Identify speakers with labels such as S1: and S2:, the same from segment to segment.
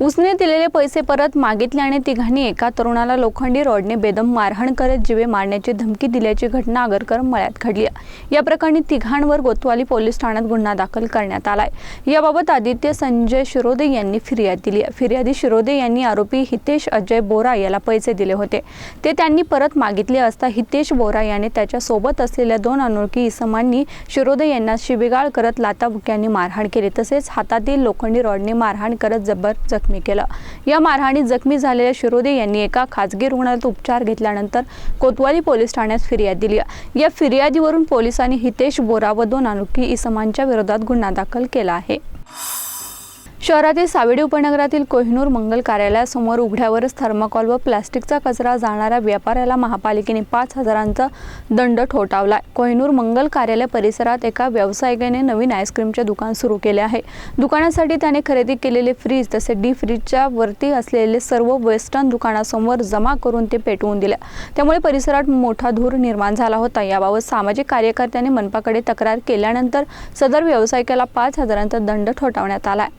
S1: उसने दिलेले पैसे परत मागितले आणि तिघांनी एका तरुणाला लोखंडी रॉडने बेदम मारहाण करत जीवे मारण्याची धमकी दिल्याची घटना आगरकर मळ्यात घडली या प्रकरणी तिघांवर गोतवाली पोलीस ठाण्यात गुन्हा दाखल करण्यात आलाय. याबाबत आदित्य संजय शिरोदे यांनी फिर्याद दिली फिर्यादी शिरोदे यांनी आरोपी हितेश अजय बोरा याला पैसे दिले होते. ते त्यांनी परत मागितले असता हितेश बोरा याने त्याच्या सोबत असलेल्या दोन अनोळखी इसमांनी शिरोदे यांना शिबिगाळ करत लाताबुक्यांनी मारहाण केली. तसेच हातातील लोखंडी रॉडने मारहाण करत जबर जखमी केलं. या मारहाणीत जखमी झालेल्या शिरोदे यांनी एका खाजगी रुग्णालयात उपचार घेतल्यानंतर कोतवाली पोलीस ठाण्यात फिर्याद दिली. या फिर्यादीवरून पोलिसांनी हितेश बोरा व दोन अनोळखी इसमांच्या विरोधात गुन्हा दाखल केला आहे. शहरातील सावेडी उपनगरातील कोहिनूर मंगल कार्यालयासमोर उघड्यावरच थर्माकॉल व प्लास्टिकचा कचरा जाणाऱ्या व्यापाऱ्याला महापालिकेने पाच हजारांचा दंड ठोठावला कोहिनूर मंगल कार्यालय परिसरात एका व्यावसायिकाने नवीन आईस्क्रीमचे दुकान सुरू केले आहे. दुकानासाठी त्याने खरेदी केलेले फ्रीज तसे डी फ्रीजच्या वरती असलेले सर्व वेस्टर्न दुकानासमोर जमा करून ते पेटवून दिले. त्यामुळे परिसरात मोठा धूर निर्माण झाला होता. याबाबत सामाजिक कार्यकर्त्यांनी मनपाकडे तक्रार केल्यानंतर सदर व्यावसायिकाला पाच हजारांचा दंड ठोठावण्यात आला आहे.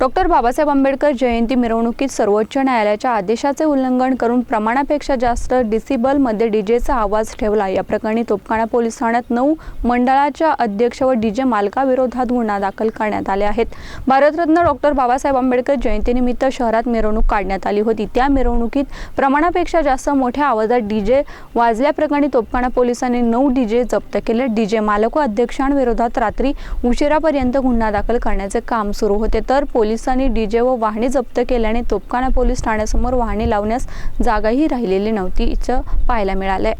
S1: डॉक्टर बाबासाहेब आंबेडकर जयंती मिरवणुकीत सर्वोच्च न्यायालयाच्या आदेशाचे उल्लंघन करून प्रमाणापेक्षा जास्त डिसिबलमध्ये डीजेचा आवाज ठेवला. या प्रकरणी तोपखाना पोलीस ठाण्यात नऊ मंडळाच्या अध्यक्ष व डीजे मालकाविरोधात गुन्हा दाखल करण्यात आले आहेत. भारतरत्न डॉक्टर बाबासाहेब आंबेडकर जयंतीनिमित्त शहरात मिरवणूक काढण्यात आली होती. त्या मिरवणुकीत प्रमाणापेक्षा जास्त मोठ्या आवाजात डीजे वाजल्याप्रकरणी तोपखाना पोलिसांनी नऊ डीजे जप्त केले. डीजे मालक व अध्यक्षांविरोधात रात्री उशिरापर्यंत गुन्हा दाखल करण्याचे काम सुरू होते. तर पोलिसांनी डीजे व वाहने जप्त केल्याने तोपखाना पोलीस ठाण्यासमोर वाहने लावण्यास जागाही राहिलेली नव्हती चं पाहायला मिळालंय.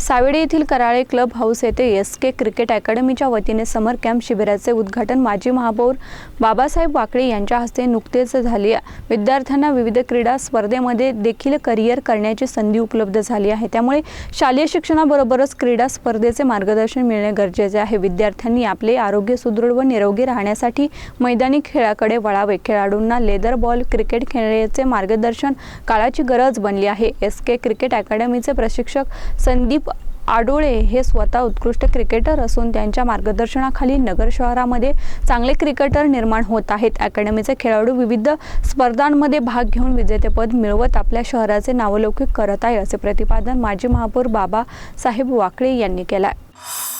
S1: सावेडी येथील कराळे क्लब हाऊस येथे एस के क्रिकेट अकॅडमीच्या वतीने समर कॅम्प शिबिराचे उद्घाटन माजी महापौर बाबासाहेब वाकळे यांच्या हस्ते नुकतेच झाले. विद्यार्थ्यांना विविध क्रीडा स्पर्धेमध्ये देखील करिअर करण्याची संधी उपलब्ध झाली आहे. त्यामुळे शालेय शिक्षणाबरोबरच क्रीडा स्पर्धेचे मार्गदर्शन मिळणे गरजेचे आहे. विद्यार्थ्यांनी आपले आरोग्य सुदृढ व निरोगी राहण्यासाठी मैदानी खेळाकडे वळावे. खेळाडूंना लेदर बॉल क्रिकेट खेळण्याचे मार्गदर्शन काळाची गरज बनली आहे. एस के क्रिकेट अकॅडमीचे प्रशिक्षक संदीप आडोळे हे स्वतः उत्कृष्ट क्रिकेटर असून त्यांच्या मार्गदर्शनाखाली नगर शहरामध्ये चांगले क्रिकेटर निर्माण होत आहेत. अकॅडमीचे खेळाडू विविध स्पर्धांमध्ये भाग घेऊन विजेतेपद मिळवत आपल्या शहराचे नावलौकिक करत आहे असे प्रतिपादन माजी महापौर बाबासाहेब वाकळे यांनी केलं आहे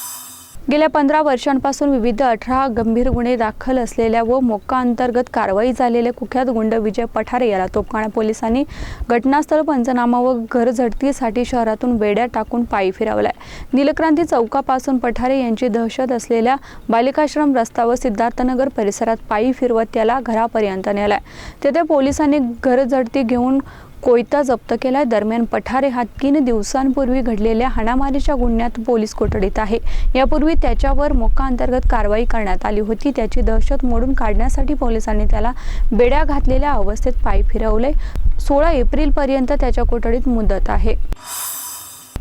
S1: गेल्या पंधरा वर्षांपासून विविध अठरा गंभीर गुन्हे दाखल असलेल्या व मोक्का अंतर्गत कारवाई झालेल्या कुख्यात गुंड विजय पठारे याला तोपखाना पोलिसांनी घटनास्थळ पंचनामा व घर झडतीसाठी शहरातून बेड्या टाकून पायी फिरवलाय. नीलक्रांती चौकापासून पठारे यांची दहशत असलेल्या बालिकाश्रम रस्ता व सिद्धार्थनगर परिसरात पायी फिरवत त्याला घरापर्यंत नेलाय. तेथे पोलिसांनी घर झडती घेऊन कोयता जप्त केलाय. दरम्यान पठारे हा तीन दिवसांपूर्वी घडलेल्या हाणामारीच्या गुन्ह्यात पोलीस कोठडीत आहे. यापूर्वी त्याच्यावर मोक्का अंतर्गत कारवाई करण्यात आली होती. त्याची दहशत मोडून काढण्यासाठी पोलिसांनी त्याला बेड्या घातलेल्या अवस्थेत पायी फिरवले. सोळा एप्रिलपर्यंत त्याच्या कोठडीत मुदत आहे.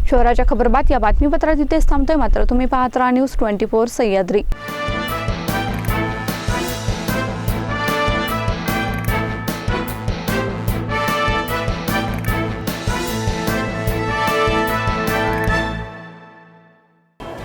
S1: शहराच्या खबरबात या बातमीपत्रात इथेच थांबतोय. मात्र तुम्ही पाहत राहा news twenty four Sahyadri.